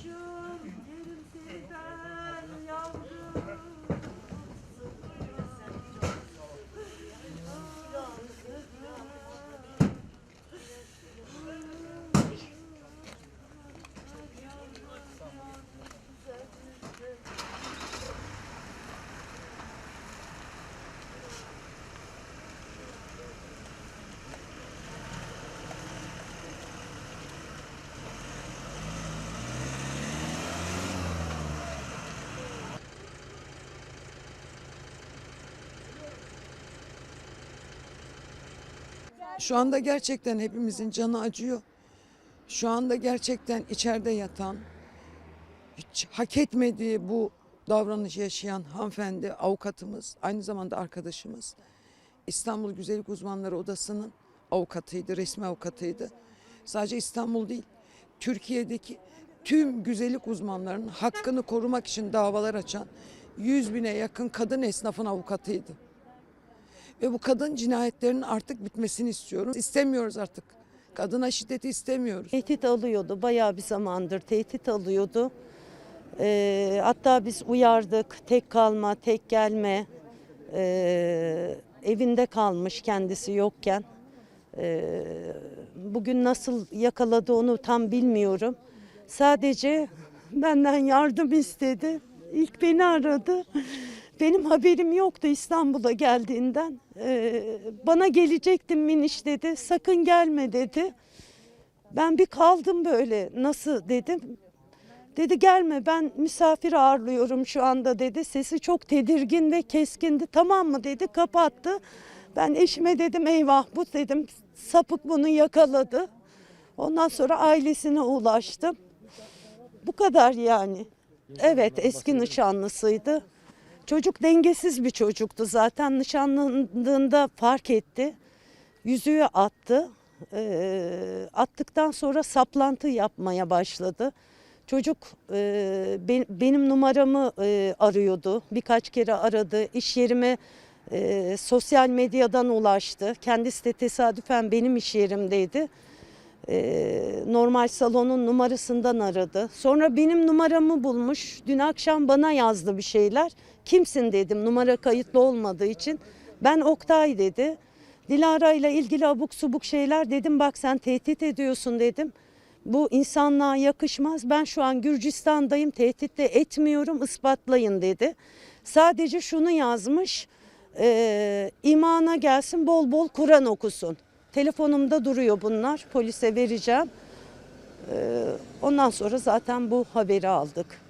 show. Şu anda gerçekten hepimizin canı acıyor. Şu anda gerçekten içeride yatan, hiç hak etmediği bu davranışı yaşayan hanımefendi avukatımız, aynı zamanda arkadaşımız. İstanbul Güzellik Uzmanları Odası'nın avukatıydı, resmi avukatıydı. Sadece İstanbul değil, Türkiye'deki tüm güzellik uzmanlarının hakkını korumak için davalar açan 100 bine yakın kadın esnafın avukatıydı. Ve bu kadın cinayetlerinin artık bitmesini istiyorum. İstemiyoruz artık. Kadına şiddeti istemiyoruz. Tehdit alıyordu. Bayağı bir zamandır tehdit alıyordu. Ee, hatta biz uyardık. Tek kalma, tek gelme. Ee, evinde kalmış kendisi yokken. Ee, bugün nasıl yakaladı onu tam bilmiyorum. Sadece benden yardım istedi. İlk beni aradı. Benim haberim yoktu İstanbul'a geldiğinden. Ee, bana gelecektim Miniş dedi. Sakın gelme dedi. Ben bir kaldım böyle. Nasıl dedim. Dedi gelme ben misafir ağırlıyorum şu anda dedi. Sesi çok tedirgin ve keskindi. Tamam mı dedi kapattı. Ben eşime dedim eyvah bu dedim. Sapık bunu yakaladı. Ondan sonra ailesine ulaştım. Bu kadar yani. Evet eski nişanlısıydı. Çocuk dengesiz bir çocuktu zaten nişanlandığında fark etti. Yüzüğü attı. Ee, attıktan sonra saplantı yapmaya başladı. Çocuk e, be- benim numaramı e, arıyordu. Birkaç kere aradı. İş yerime e, sosyal medyadan ulaştı. Kendisi de tesadüfen benim iş yerimdeydi. Ee, normal salonun numarasından aradı. Sonra benim numaramı bulmuş. Dün akşam bana yazdı bir şeyler. Kimsin dedim numara kayıtlı olmadığı için. Ben Oktay dedi. Dilara ile ilgili abuk subuk şeyler dedim bak sen tehdit ediyorsun dedim. Bu insanlığa yakışmaz. Ben şu an Gürcistan'dayım. Tehdit de etmiyorum. ispatlayın dedi. Sadece şunu yazmış. e, imana gelsin bol bol Kur'an okusun. Telefonumda duruyor bunlar. Polise vereceğim. E, ondan sonra zaten bu haberi aldık.